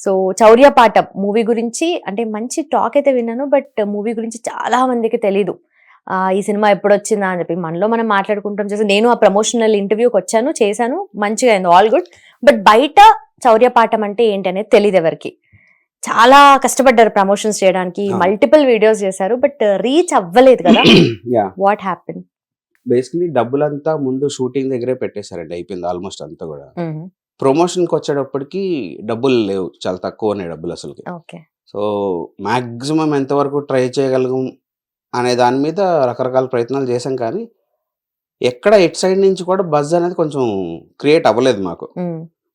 So Chaurya Paatham movie గురించి అంటే మంచి టాక్ అయితే విన్నాను బట్ మూవీ గురించి చాలా మందికి తెలీదు. ఆ, ఈ సినిమా ఎప్పుడు వచ్చిందా అని చెప్పి మనలో మనం మాట్లాడుకుంటాం. చేసి నేను ఆ ప్రమోషనల్ ఇంటర్వ్యూకి వచ్చాను చేశాను మంచిగా అయింది ఆల్ గుడ్ బట్ బయట చౌర్యపాఠం అంటే ఏంటి అనేది తెలియదు ఎవరికి. చాలా కష్టపడ్డారు ప్రమోషన్స్ చేయడానికి. మల్టిపుల్ వీడియోస్ చేశారు బట్ రీచ్ అవ్వలేదు కదా. వాట్ హ్యాపెన్ బేసికలీ డబ్బులంతా ముందు షూటింగ్ దగ్గరే పెట్టేశారండి అయిపోయింది ఆల్మోస్ట్ అంతా కూడా. ప్రమోషన్కి వచ్చేటప్పటికి డబ్బులు లేవు. చాలా తక్కువ ఉన్నాయి డబ్బులు అసలుకి. ఓకే. సో మ్యాక్సిమం ఎంతవరకు ట్రై చేయగలం అనే దాని మీద రకరకాల ప్రయత్నాలు చేశాం కానీ ఎక్కడ ఎట్ సైడ్ నుంచి కూడా బజ్ అనేది కొంచెం క్రియేట్ అవ్వలేదు మాకు.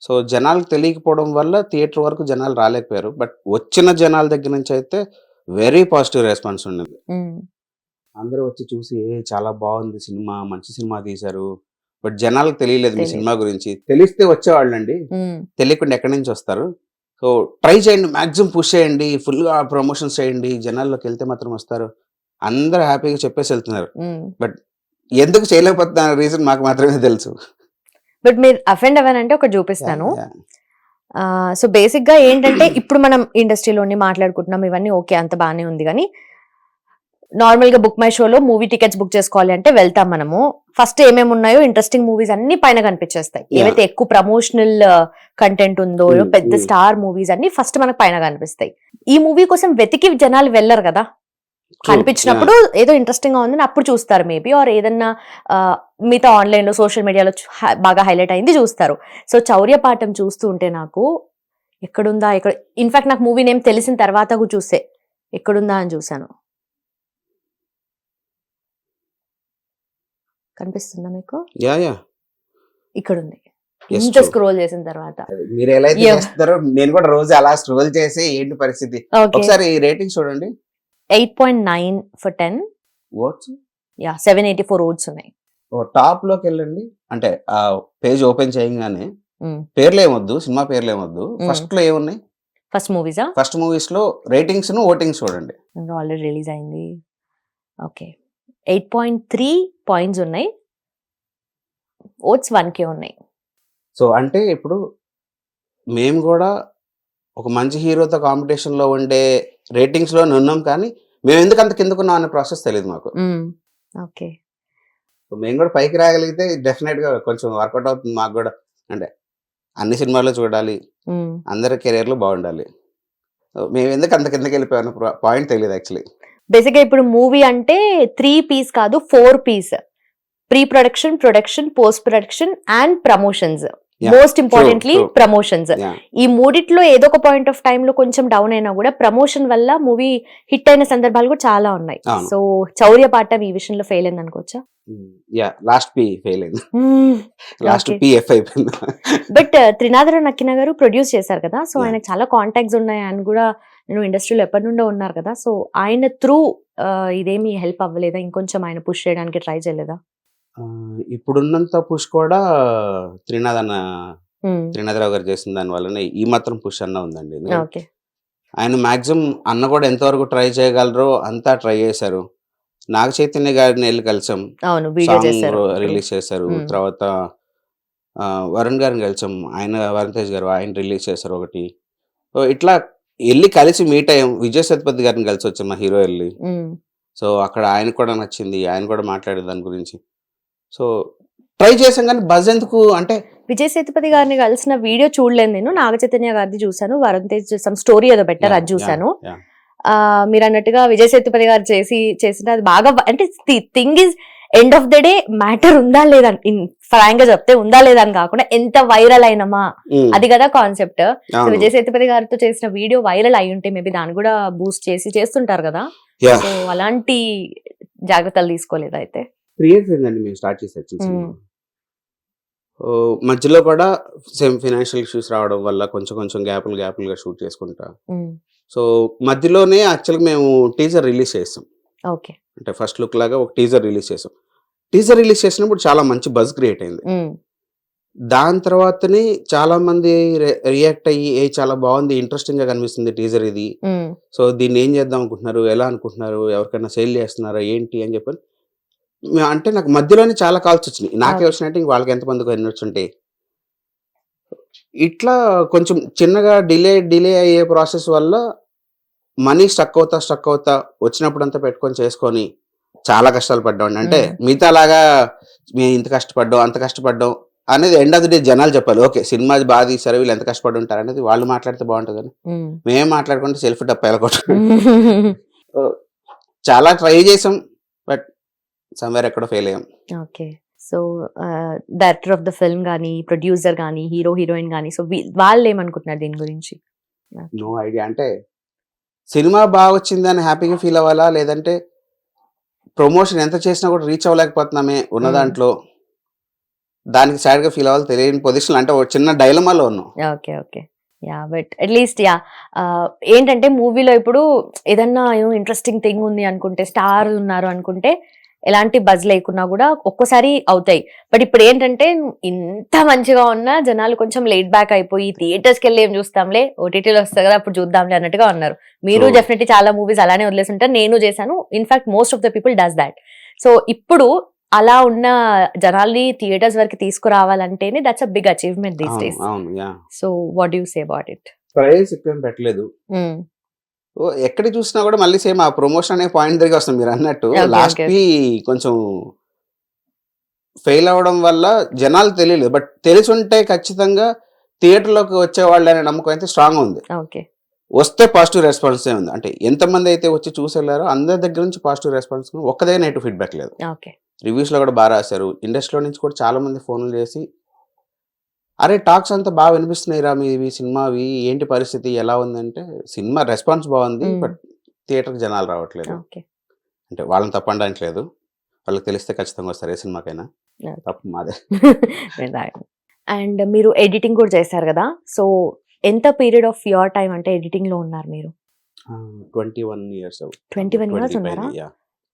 సో జనాలకు తెలియకపోవడం వల్ల థియేటర్ వరకు జనాలు రాలేకపోయారు. బట్ వచ్చిన జనాల దగ్గర నుంచి అయితే వెరీ పాజిటివ్ రెస్పాన్స్ ఉండేది. అందరూ వచ్చి చూసి చాలా బాగుంది సినిమా మంచి సినిమా తీశారు. బట్ జనాలకు తెలియలేదు మీ. సినిమా గురించి. తెలిస్తే వచ్చేవాళ్ళండి. తెలియకుండా ఎక్కడి నుంచి వస్తారు. సో ట్రై చేయండి మాక్సిమం పుష్ చేయండి ఫుల్గా ప్రమోషన్స్ చేయండి జనాల్లోకి వెళ్తే మాత్రం వస్తారు. అందరూ హ్యాపీగా చెప్పేసి వెళ్తున్నారు. ఎందుకు చేయలేకపోతున్న రీజన్ మాకు మాత్రమే తెలుసు. బట్ మీరు అఫెండ్ అవ్వనంటే ఒకటి చూపిస్తాను. సో బేసిక్గా ఏంటంటే ఇప్పుడు మనం ఇండస్ట్రీలోని మాట్లాడుకుంటున్నాం ఇవన్నీ ఓకే అంత బాగానే ఉంది. కానీ నార్మల్గా బుక్ మై షోలో మూవీ టికెట్స్ బుక్ చేసుకోవాలి అంటే వెళ్తాం మనము. ఫస్ట్ ఏమేమి ఉన్నాయో ఇంట్రెస్టింగ్ మూవీస్ అన్ని పైన కనిపించేస్తాయి. ఏవైతే ఎక్కువ ప్రమోషనల్ కంటెంట్ ఉందో Mm, పెద్ద mm. స్టార్ మూవీస్ అన్ని ఫస్ట్ మనకు పైన కనిపిస్తాయి. ఈ మూవీ కోసం వెతికి జనాలు వెళ్ళరు కదా. కనిపించినప్పుడు ఏదో ఇంట్రెస్టింగ్గా ఉందని అప్పుడు చూస్తారు మేబీ ఆర్ ఏదన్నా మిగతా ఆన్లైన్లో సోషల్ మీడియాలో బాగా హైలైట్ అయింది చూస్తారు. సో చౌర్యపాఠం చూస్తూ ఉంటే నాకు ఎక్కడుందా ఎక్కడ ఇన్ఫాక్ట్ నాకు మూవీ నేమ్ తెలిసిన తర్వాత కూడా చూసే ఎక్కడుందా అని చూసాను కనిపిస్తుందా మీకు? Yeah yeah. ఇక్కడ ఉంది ఇంత. స్క్రోల్ చేసిన తర్వాత. మీరు ఎలా అయితే. చేస్తారో నేను కూడా రోజు అలా స్ట్రోల్ చేసి ఏంటి పరిస్థితి? ఒకసారి రేటింగ్ చూడండి. Eight point nine for ten votes yeah seven eighty four votes ఉన్నాయి. టాప్లోకి వెళ్ళండి. అంటే ఆ పేజ్ ఓపెన్ చేయగానే. పేర్లు ఏమొద్దు సినిమా పేర్లు ఏమొద్దు. ఫస్ట్లో ఏమున్నాయి? ఫస్ట్ మూవీసా ఫస్ట్ మూవీస్లో రేటింగ్స్ను ఓటింగ్స్ చూడండి. ఆల్రెడీ రిలీజ్ అయింది. Okay eight point three points ఉన్నాయి. ఓట్స్ వన్ కే ఉన్నాయి. సో అంటే ఇప్పుడు మేము కూడా ఒక మంచి హీరోతో కాంపిటీషన్లో ఉండే రేటింగ్స్లో ఉన్నాం కానీ మేము ఎందుకు అంత కిందకున్నాం అనే ప్రాసెస్ తెలియదు మాకు. ఓకే. మేము కూడా పైకి రాగలిగితే డెఫినెట్గా కొంచెం వర్కౌట్ అవుతుంది మాకు కూడా. అంటే అన్ని సినిమాల్లో చూడాలి అందరి కెరీర్లో బాగుండాలి మేము ఎందుకు అంత కిందకి వెళ్ళిపోయాను పాయింట్ తెలియదు యాక్చువల్లీ. బేసిక్గా ఇప్పుడు మూవీ అంటే త్రీ పీస్ కాదు four piece. Pre production production post production and promotions most importantly. Promotions ఈ మూడిట్లో ఏదో ఒక పాయింట్ ఆఫ్ టైమ్లో కొంచెం డౌన్ అయినా కూడా ప్రమోషన్ వల్ల మూవీ హిట్ అయిన సందర్భాలు కూడా చాలా ఉన్నాయి. సో చౌర్యపాఠం ఈ విషయంలో ఫెయిల్ అయింది అనుకోవచ్చా యా లాస్ట్ పి ఫెయిల్ అయింది. లాస్ట్. పిఎఫ్ అయిపోయింది. బట్ త్రినాథర నక్కిన గారు ప్రొడ్యూస్ చేశారు కదా. సో. ఆయనకు చాలా కాంటాక్ట్స్ ఉన్నాయి. ఆయన కూడా నేను ఇండస్ట్రీలో ఎప్పటి నుండో ఉన్నారు కదా. సో ఆయన త్రూ ఇదేమి హెల్ప్ అవ్వలేదా? ఇంకొంచెం ఆయన పుష్ చేయడానికి ట్రై చేయలేదా? ఇప్పుడున్నంత పుష్ కూడా త్రినాథ్ అన్న త్రినాథరావు గారు చేసిన దాని వల్లనే ఈ మాత్రం పుష్ అన్న ఉందండి. ఆయన మాక్సిమం అన్న కూడా ఎంతవరకు ట్రై చేయగలరో అంతా ట్రై చేశారు. నాగ చైతన్య గారిని వెళ్ళి కలిసాం. రిలీజ్ చేశారు. తర్వాత వరుణ్ గారిని కలిసాం. ఆయన వరుణ్ తేజ్ గారు ఆయన రిలీజ్ చేశారు ఒకటి. ఇట్లా వెళ్ళి కలిసి మీట్ అయ్యాం. విజయ్ సత్పతి గారిని కలిసి వచ్చాం మా హీరో వెళ్ళి. సో అక్కడ ఆయన కూడా నచ్చింది. ఆయన కూడా మాట్లాడే దాని గురించి. సో ట్రై చేసాం కానీ బజ్ ఎందుకు అంటే విజయ్ సేతుపతి గారిని కలిసిన వీడియో చూడలేదు నేను. నాగ చైతన్య గారిది చూసాను వరుణ్ తేజ్ సమ్ స్టోరీ ఏదో పెట్టారు అది చూసాను మీరు అన్నట్టుగా విజయ్ సేతుపతి గారు చేసి చేసిన అది బాగా అంటే thing is end of the day matter ఉందా లేదా ఫ్రాంక్గా చెప్తే ఉందా లేదా అని కాకుండా ఎంత వైరల్ అయినమా. అది కదా కాన్సెప్ట్. విజయ్ సేతుపతి గారితో చేసిన వీడియో వైరల్ అయి ఉంటే మేబీ దాన్ని కూడా బూస్ట్ చేసి చేస్తుంటారు కదా. సో అలాంటి జాగ్రత్తలు తీసుకోలేదు అయితే? త్రీ ఇయర్స్ అయిందండి మేము స్టార్ట్ చేసి ఓ, మధ్యలో కూడా సేమ్ ఫినాన్షియల్ ఇష్యూస్ రావడం వల్ల కొంచెం కొంచెం గ్యాపులు గ్యాపులుగా షూట్ చేసుకుంటా. సో మధ్యలోనే యాక్చువల్గా మేము టీజర్ రిలీజ్ చేస్తాం ఓకే. అంటే ఫస్ట్ లుక్ లాగా ఒక టీజర్ రిలీజ్ చేసాం. టీజర్ రిలీజ్ చేసినప్పుడు చాలా మంచి బజ్ క్రియేట్ అయింది. దాని తర్వాతనే చాలా మంది రియాక్ట్ అయ్యి ఏ చాలా బాగుంది ఇంట్రెస్టింగ్గా కనిపిస్తుంది టీజర్ ఇది. సో దీన్ని ఏం చేద్దాం అనుకుంటున్నారు? ఎలా అనుకుంటున్నారు? ఎవరికైనా సేల్ చేస్తున్నారా? ఏంటి? అని చెప్పని అంటే నాకు మధ్యలోనే చాలా కాల్స్ వచ్చినాయి. నాకే. వచ్చినట్టు ఇంక వాళ్ళకి ఎంతమందికి ఎన్ని వచ్చుంటాయి ఇట్లా కొంచెం చిన్నగా డిలే డిలే అయ్యే ప్రాసెస్ వల్ల మనీ స్టక్ అవుతా స్టక్ అవుతా వచ్చినప్పుడంతా పెట్టుకొని చేసుకొని చాలా కష్టాలు పడ్డాం అంటే. మిగతా లాగా మేము ఇంత కష్టపడ్డాం అంత కష్టపడ్డాం అనేది ఎండ్ ఆఫ్ ది డే జనాలు చెప్పాలి. ఓకే సినిమా బాగా తీశారు వీళ్ళు ఎంత కష్టపడి ఉంటారు అనేది వాళ్ళు మాట్లాడితే బాగుంటుందని. ఉమ్. మేమే మాట్లాడుకుంటే సెల్ఫ్ వెళ్ళకొట్టు చాలా ట్రై చేసాం. బట్ సమ్వేర్ ఎక్కడో ఫెయిల్ అయ్యాం. Okay so director of the film కానీ ప్రొడ్యూసర్ కానీ హీరో హీరోయిన్ కానీ సో వాళ్ళు ఏమనుకుంటున్నారు దీని గురించి? నో ఐడియా అంటే సినిమా బాగా వచ్చిందని హ్యాపీగా ఫీల్ అవ్వాలా? లేదంటే ప్రమోషన్ ఎంత చేసినా కూడా రీచ్ అవ్వలేకపోతున్నామే ఉన్న Hmm. దాంట్లో. దానికి సాడ్గా ఫీల్ అవ్వాలి తెలియని పొజిషన్ అంటే ఒక చిన్న డైలమాలో ఉన్నాం. Okay okay yeah but at least yeah ఏంటంటే మూవీలో ఇప్పుడు ఏదన్నా ఇంట్రెస్టింగ్ థింగ్ ఉంది అనుకుంటే స్టార్ ఉన్నారు అనుకుంటే ఎలాంటి బజ్ లేకున్నా కూడా ఒక్కోసారి అవుతాయి. బట్ ఇప్పుడు ఏంటంటే ఇంత మంచిగా ఉన్నా జనాలు కొంచెం లేట్ బ్యాక్ అయిపోయి థియేటర్స్కి వెళ్ళి ఏం చూస్తాంలే ఓటీటీలో వస్తుంది కదా అప్పుడు చూద్దాంలే అన్నట్టుగా ఉన్నారు మీరు. డెఫినెట్లీ చాలా మూవీస్ అలానే వదిలేసి ఉంటారు. నేను చేశాను. In fact most of the people does that so ఇప్పుడు అలా ఉన్న జనాల్ని థియేటర్స్ వరకు తీసుకురావాలంటేనే that's a big achievement these days so what you say about it price ఎక్కువ పెట్టలేదు. ఓ, ఎక్కడ చూసినా కూడా మళ్ళీ సేమ్ ఆ ప్రమోషన్ అనే పాయింట్ దగ్గర వస్తుంది మీరు అన్నట్టు. లాస్ట్. కి కొంచెం ఫెయిల్ అవ్వడం వల్ల జనాలు తెలియలేదు. బట్ తెలిసుంటే ఖచ్చితంగా థియేటర్లోకి వచ్చేవాళ్ళు అనే నమ్మకం అయితే స్ట్రాంగ్ ఉంది. ఓకే వస్తే పాజిటివ్ రెస్పాన్స్ ఉంది. అంటే ఎంతమంది అయితే వచ్చి చూసి వెళ్ళారో అందరి దగ్గర నుంచి పాజిటివ్ రెస్పాన్స్ ఒక్క దగ్గర నెగిటివ్ ఫీడ్బ్యాక్ లేదు. రివ్యూస్లో కూడా బాగా రాశారు. ఇండస్ట్రీలో నుంచి కూడా చాలా మంది ఫోన్లు చేసి అరే టాక్స్ అంతా బాగా వినిపిస్తున్నాయి రా మీవి సినిమావి ఏంటి పరిస్థితి ఎలా ఉందంటే సినిమా రెస్పాన్స్ బాగుంది. బట్ థియేటర్కి జనాలు రావట్లేదు. ఓకే. అంటే వాళ్ళని తప్పడానికి లేదు. వాళ్ళకి తెలిస్తే ఖచ్చితంగా వస్తారు ఏ సినిమాకైనా. తప్పు మాదే. అండ్ మీరు ఎడిటింగ్ కూడా చేశారు కదా సో ఎంత పీరియడ్ ఆఫ్ యువర్ టైం అంటే ఎడిటింగ్లో ఉన్నారు మీరు? Twenty one years twenty one years ఉన్నారా?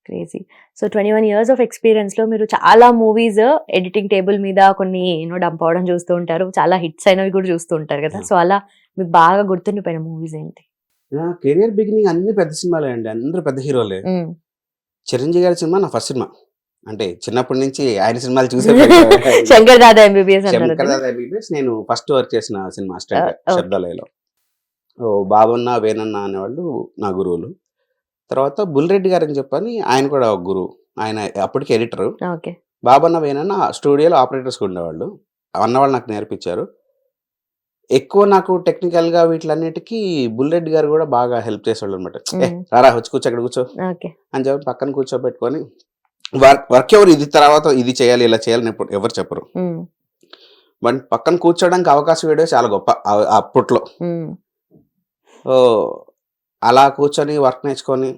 Crazy so twenty one years of ఎక్స్పీరియన్స్లో మీరు చాలా మూవీస్ ఎడిటింగ్ టేబుల్ మీద కొన్ని యూనో డంప్ అవడం చూస్తూ ఉంటారు. చాలా హిట్స్ అయినవి కూడా చూస్తూ ఉంటారు కదా. సో అలా మీకు బాగా గుర్తుండిపోయిన మూవీస్ ఏంటి? నా కెరియర్ బిగినింగ్ అన్ని పెద్ద సినిమాలే అండి. అందరూ పెద్ద హీరోలే. చిరంజీవి గారి సినిమా నా ఫస్ట్ సినిమా. అంటే చిన్నప్పటి నుంచి ఆయన సినిమాలు చూసే శంకర్ దాదా ఎంబీబీఎస్ శంకర్? దాదా ఎంబీబీఎస్ నేను ఫస్ట్ వర్క్ చేసిన సినిమా. శబ్దాలయలో బాబన్న వేనన్న అనేవాళ్ళు నా గురువులు. తర్వాత బుల్రెడ్డి గారు అని చెప్పని ఆయన కూడా ఒక గురువు. ఆయన అప్పటికి ఎడిటర్. ఓకే. బాబన్న వేనన్న స్టూడియోలో ఆపరేటర్స్ ఉండేవాళ్ళు. అన్నవాళ్ళు నాకు నేర్పించారు. ఎక్కువ నాకు టెక్నికల్గా వీటిలన్నిటికీ బుల్రెడ్డి గారు కూడా బాగా హెల్ప్ చేసేవాళ్ళు అనమాట. రారా వచ్చి కూర్చో అక్కడ కూర్చో ఓకే. అని చెప్పి పక్కన కూర్చోబెట్టుకొని వర్క్ వర్క్ ఎవరు ఇది తర్వాత ఇది చేయాలి ఇలా చేయాలని ఎప్పుడు ఎవరు చెప్పరు. బట్ పక్కన కూర్చోడానికి అవకాశం ఇవ్వడం చాలా గొప్ప అప్పట్లో. అలా కూర్చొని వర్క్ నేర్చుకొని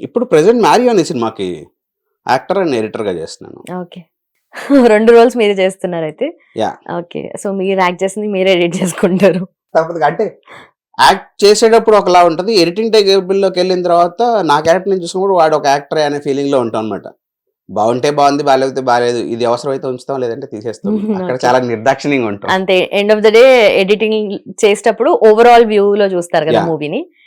ఇప్పుడు ప్రెసెంట్ మ్యారీ అనే సినిమాకి యాక్టర్ అండ్ ఎడిటర్గా చేస్తున్నాను. ఓకే. రెండు రోల్స్ మీరే చేస్తున్నారు అయితే Yeah. ఓకే. సో మీరు యాక్ట్ చేసింది మీరే ఎడిట్ చేసుకుంటారు. తప్పదు. అంటే యాక్ట్ చేసేటప్పుడు ఒకలా ఉంటుంది. ఎడిటింగ్ టేబుల్లోకి వెళ్ళిన తర్వాత నా క్యారెక్టర్ నేను చూసుకున్నప్పుడు వాడు ఒక యాక్టర్ అనే ఫీలింగ్లో ఉంటాం అనమాట బాగుంటే బాగుంది బాగాలేకపోతే బాగాలేదు ఇది అవసరమైతే ఉంచుతాం లేదంటే తీసేస్తాం. అక్కడ. చాలా నిర్దాక్షిణ్యంగా ఉంటాం. అంతే. End of the day editing చేసేటప్పుడు ఓవరాల్ వ్యూ లో చూస్తారు కదా. మూవీని